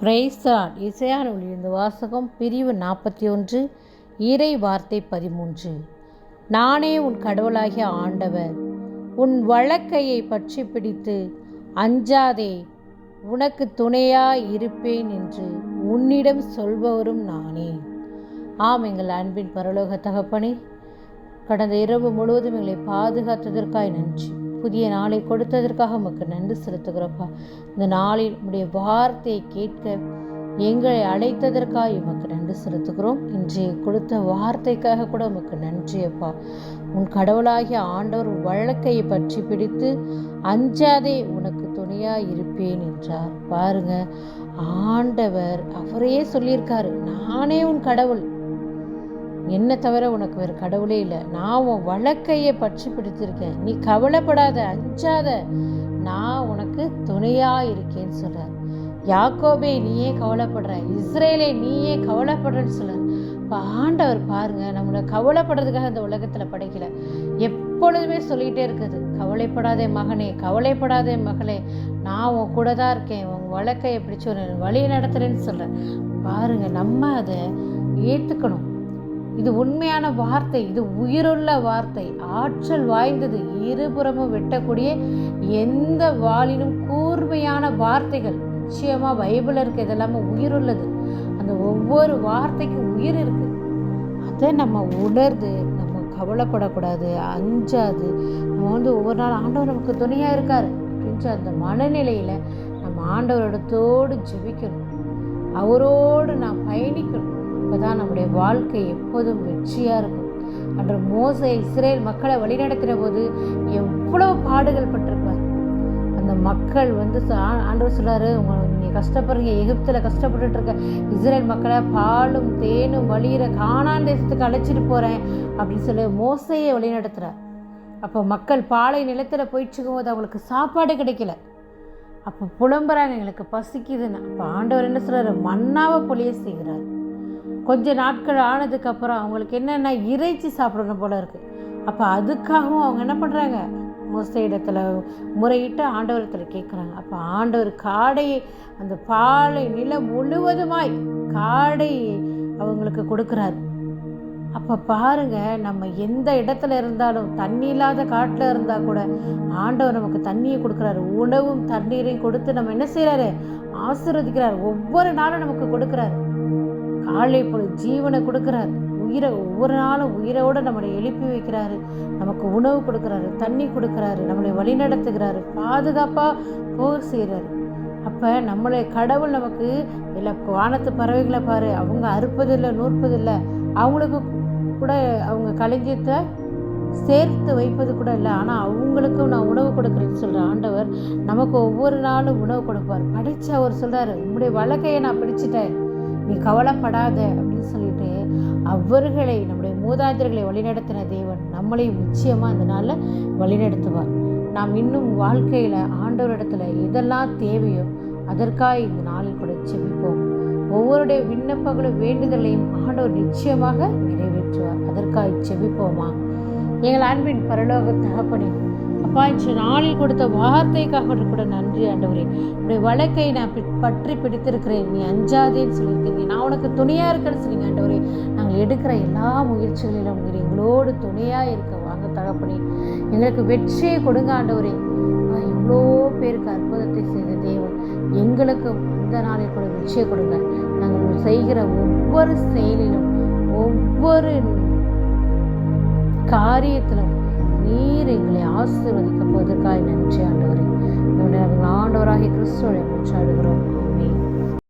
பிரைஸ்தான் இசையானொலியிலிருந்து வாசகம் பிரிவு நாற்பத்தி ஒன்று இறை வார்த்தை பதிமூன்று. நானே உன் கடவுளாகிய ஆண்டவர். உன் வழக்கையை பற்றி பிடித்து அஞ்சாதே உனக்கு துணையாய் இருப்பேன் என்று உன்னிடம் சொல்பவரும் நானே. ஆம் எங்கள் அன்பின் பரலோக தகப்பனே கடந்த இரவு முழுவதும் எங்களை பாதுகாத்ததற்காய் நன்றி. புதிய நாளை கொடுத்ததற்காக உமக்கு நன்றி செலுத்துகிறோப்பா. இந்த நாளில் உடைய வார்த்தையை கேட்க எங்களை அழைத்ததற்காக உமக்கு நன்றி செலுத்துகிறோம். இன்றைய கொடுத்த வார்த்தைக்காக கூட உமக்கு நன்றி அப்பா உன் கடவுளாகிய ஆண்டவர் வழக்கையை பற்றி பிடித்து அஞ்சாதே உனக்கு துணையாக இருப்பேன் என்றார். பாருங்க ஆண்டவர் அவரே சொல்லியிருக்காரு நானே உன் கடவுள் என்ன தவிர உனக்கு வேறு கடவுளே இல்லை. நான் உன் வழக்கையை பற்றி பிடித்திருக்கேன். நீ கவலைப்படாத அஞ்சாத. நான் உனக்கு துணையாக இருக்கேன்னு சொல்கிறார் யாக்கோபே நீயே கவலைப்படுற. இஸ்ரேலே நீயே கவலைப்படுறன்னு சொல்கிறார் இப்போ ஆண்டவர் பாருங்கள் நம்மளை கவலைப்படுறதுக்காக இந்த உலகத்தில் படைக்கல. எப்பொழுதுமே சொல்லிகிட்டே இருக்குது கவலைப்படாதே மகனே கவலைப்படாதே மகளே. நான் உன் கூட தான் இருக்கேன். உன் வழக்கையை பிடிச்சி ஒரு வழி நடத்துகிறேன்னு சொல்கிறேன் பாருங்கள் நம்ம அதை ஏற்றுக்கணும் இது உண்மையான வார்த்தை இது உயிருள்ள வார்த்தை. ஆற்றல் வாய்ந்தது இருபுறமும் வெட்டக்கூடிய எந்த வாளிலும் கூர்மையான வார்த்தைகள். நிச்சயமாக பைபிள் இருக்க இதெல்லாமே உயிருள்ளது. அந்த ஒவ்வொரு வார்த்தைக்கும் உயிர் இருக்கு. அதை நம்ம உணர்ந்து நம்ம கவலைப்படக்கூடாது அஞ்சாது. நம்ம வந்து ஒவ்வொரு நாள் ஆண்டவர் நமக்கு துணையாக இருக்கார். அப்படின்ற அந்த மனநிலையில் நம்ம ஆண்டவரிடத்தோடு ஜெபிக்கணும். அவரோடு நான் பயணிக்கணும். அப்பதான் நம்முடைய வாழ்க்கை எப்போதும் வெற்றியாக இருக்கும். அன்று மோசை இஸ்ரேல் மக்களை வழிநடத்தின போது எவ்வளவு பாடுகள் பட்டிருப்பார். அந்த மக்கள் வந்து ஆண்டவர் சொல்லாரு உங்க நீங்கள் கஷ்டப்படுறீங்க எகிப்தில் கஷ்டப்பட்டுட்டு இருக்க. இஸ்ரேல் மக்களை பாலும் தேனும் வழியிற காணான் தேசத்துக்கு அழைச்சிட்டு போகிறேன் அப்படின்னு சொல்லி மோசையை வழிநடத்துகிறார் அப்போ மக்கள் பாலை நிலத்தில் போயிட்டுருக்கும் போது அவங்களுக்கு சாப்பாடு கிடைக்கல. அப்போ புலம்புறாங்க எங்களுக்கு பசிக்குதுன்னு. அப்போ ஆண்டவர் என்ன சொல்கிறாரு மண்ணாவை பொழிய செய்கிறார். கொஞ்ச நாட்கள் ஆனதுக்கப்புறம் அவங்களுக்கு என்னென்ன இறைச்சி சாப்பிடணும் போல இருக்குது அப்போ அதுக்காகவும் அவங்க என்ன பண்ணுறாங்க மோச இடத்துல முறையிட்டு ஆண்டவரத்தில் கேட்குறாங்க அப்போ ஆண்டவர் காடையை அந்த பாலை நிலம் முழுவதுமாய் காடை அவங்களுக்கு கொடுக்குறாரு. அப்போ பாருங்க நம்ம எந்த இடத்துல இருந்தாலும் தண்ணி இல்லாத காட்டில் இருந்தால் கூட ஆண்டவர் நமக்கு தண்ணியை கொடுக்குறாரு. உணவும் தண்ணீரையும் கொடுத்து நம்ம என்ன செய்கிறாரு ஆசீர்வதிக்கிறார். ஒவ்வொரு நாளும் நமக்கு கொடுக்குறாரு. காலை பொழுது ஜீவனை கொடுக்குறாரு. உயிரை ஒவ்வொரு நாளும் உயிரோடு நம்மளை எழுப்பி வைக்கிறாரு. நமக்கு உணவு கொடுக்குறாரு தண்ணி கொடுக்குறாரு நம்மளை வழிநடத்துகிறாரு பாதுகாப்பாக போக செய்கிறாரு. அப்போ நம்மளை கடவுள் நமக்கு இல்லை வானத்து பறவைகளை பாரு அவங்க அறுப்பதில்லை நூற்பதில்லை. அவங்களுக்கு கூட அவங்க களஞ்சியத்தை சேர்த்து வைப்பது கூட இல்லை. ஆனால் அவங்களுக்கும் நான் உணவு கொடுக்குறேன்னு சொல்கிற ஆண்டவர் நமக்கு ஒவ்வொரு நாளும் உணவு கொடுப்பார். படித்து அவர் சொல்கிறார் உங்களுடைய வழக்கையை நான் பிடிச்சிட்டேன். நீ கவலைப்படாத அப்படின்னு சொல்லிட்டு அவர்களை நம்முடைய மூதாதையர்களை வழிநடத்தின தேவன் நம்மளையும் நிச்சயமாக அந்த நாளில் வழிநடத்துவார். நாம் இன்னும் வாழ்க்கையில் ஆண்டவரிடத்துல எதெல்லாம் தேவையோ அதற்காக இந்த நாளில் கூட செபிப்போம் ஒவ்வொருடைய விண்ணப்பங்களும் வேண்டுதலையும் ஆண்டவர் நிச்சயமாக நிறைவேற்றுவார். அதற்காக செபிப்போமா எங்கள் அன்பின் பரலோக தகப்பனின் அப்பா இன்று நாளில் கொடுத்த வார்த்தைக்காக கூட நன்றி ஆண்டவரே. உடைய வழக்கை நான் பற்றி பிடித்திருக்கிறேன். நீ அஞ்சாதேன்னு சொல்லியிருக்கீங்க. நான் உனக்கு துணையாக இருக்கேன்னு சொன்னீங்க ஆண்டவரே. நாங்கள் எடுக்கிற எல்லா முயற்சிகளிலும் எங்களோடு துணையாக இருக்க வாங்க தகப்பனே. எங்களுக்கு வெற்றியை கொடுங்க ஆண்டவரே. எவ்வளோ பேருக்கு அற்புதத்தை செய்த தேவன். எங்களுக்கு இந்த நாளில் கூட வெற்றியை கொடுங்க. நாங்கள் செய்கிற ஒவ்வொரு செயலிலும் ஒவ்வொரு காரியத்திலும் நீர் எங்களை ஆசீர்வதிக்க போவதற்காக நன்றி ஆண்டவரே. நாங்கள் ஆண்டவராகிய கிறிஸ்துவை முச்சாடுகிறோம்